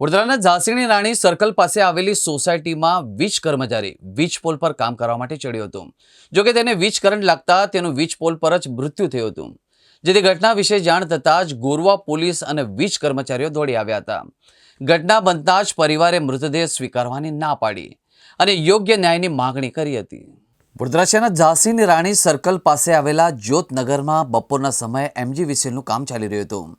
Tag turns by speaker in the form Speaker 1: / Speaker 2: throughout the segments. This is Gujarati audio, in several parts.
Speaker 1: વડોદરાના ઝાંસીની રાણી સર્કલ પાસે આવેલી સોસાયટીમાં વીજ કર્મચારી વીજ પોલ પર કામ કરવા માટે ચડ્યો હતો. જોકે તેને વીજ કરંટ લાગતા તેનું વીજ પોલ પર જ મૃત્યુ થયું હતું. જેથી ઘટના વિશે જાણ થતાં જ ગોરવા પોલીસ અને વીજ કર્મચારીઓ દોડી આવ્યા હતા. ઘટના બનતા જ પરિવારે મૃતદેહ સ્વીકારવાની ના પાડી અને યોગ્ય ન્યાયની માગણી કરી હતી. વડોદરા શહેરના ઝાંસીની રાણી સર્કલ પાસે આવેલા જ્યોતનગરમાં બપોરના સમયે એમજી વિસેલનું કામ ચાલી રહ્યું હતું.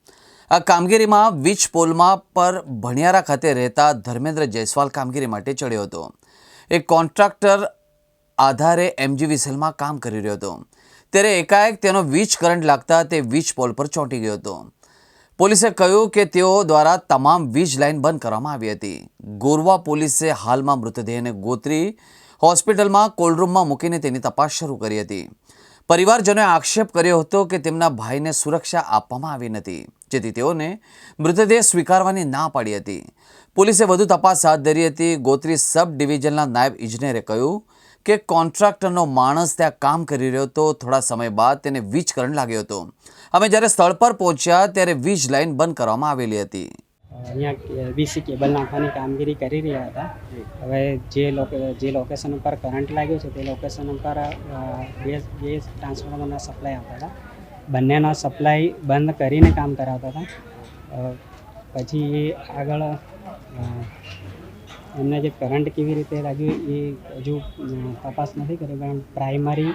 Speaker 1: આ કામગીરીમાં વીજ પોલમાં પર ભણિયારા ખાતે રહેતા ધર્મેન્દ્ર જયસ્વાલ કામગીરી માટે ચડ્યો હતો. એક કોન્ટ્રાક્ટર આધારે એમજી વિસેલમાં કામ કરી રહ્યો હતો. ત્યારે એકાએક તેનો વીજ કરંટ લાગતા તે વીજ પોલ પર ચોંટી ગયો હતો. પોલીસે કહ્યું કે તેઓ દ્વારા તમામ વીજ લાઇન બંધ કરવામાં આવી હતી. ગોરવા પોલીસે હાલમાં મૃતદેહને ગોત્રી હોસ્પિટલમાં કોલ્ડરૂમમાં મૂકીને તેની તપાસ શરૂ કરી હતી. પરિવારજનોએ આક્ષેપ કર્યો હતો કે તેમના ભાઈને સુરક્ષા આપવામાં આવી નથી. જેથી તેઓને મૃતદેહ સ્વીકારવાની ના પાડી હતી. પોલીસે વધુ તપાસ હાથ ધરી હતી. ગોત્રી સબ ડિવિઝનના નાયબ ઇજનેરે કહ્યું કે કોન્ટ્રાક્ટરનો માણસ ત્યાં કામ કરી રહ્યો હતો. થોડા સમય બાદ તેને વીજ કરંટ લાગ્યો હતો. અમે જ્યારે સ્થળ પર પહોંચ્યા ત્યારે વીજ લાઇન બંધ કરવામાં આવેલી હતી.
Speaker 2: અહીંયા વીસી કેબલ નાખવાની કામગીરી કરી રહ્યા હતા. હવે જે જે લોકેશન ઉપર કરંટ લાગ્યો છે તે લોકેશન ઉપર ગેસ ગેસ ટ્રાન્સફોર્મરના સપ્લાય આવતા હતા બંનેનો સપ્લાય બંધ કરીને કામ કરાવતા હતા. પછી એ આગળ એમને જે કરંટ કેવી રીતે લાગ્યું એ હજુ તપાસ નથી કરી પણ પ્રાઇમરી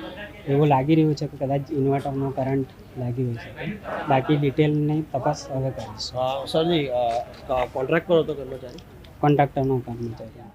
Speaker 2: એવું લાગી રહ્યું છે કે કદાચ ઇન્વર્ટરનો કરંટ લાગી હોય છે બાકી ડિટેલની તપાસ હવે કરીશ.
Speaker 3: સરજી કોન્ટ્રાક્ટ પર હતો કર્મચારી?
Speaker 2: કોન્ટ્રાક્ટરનો કર્મચારી.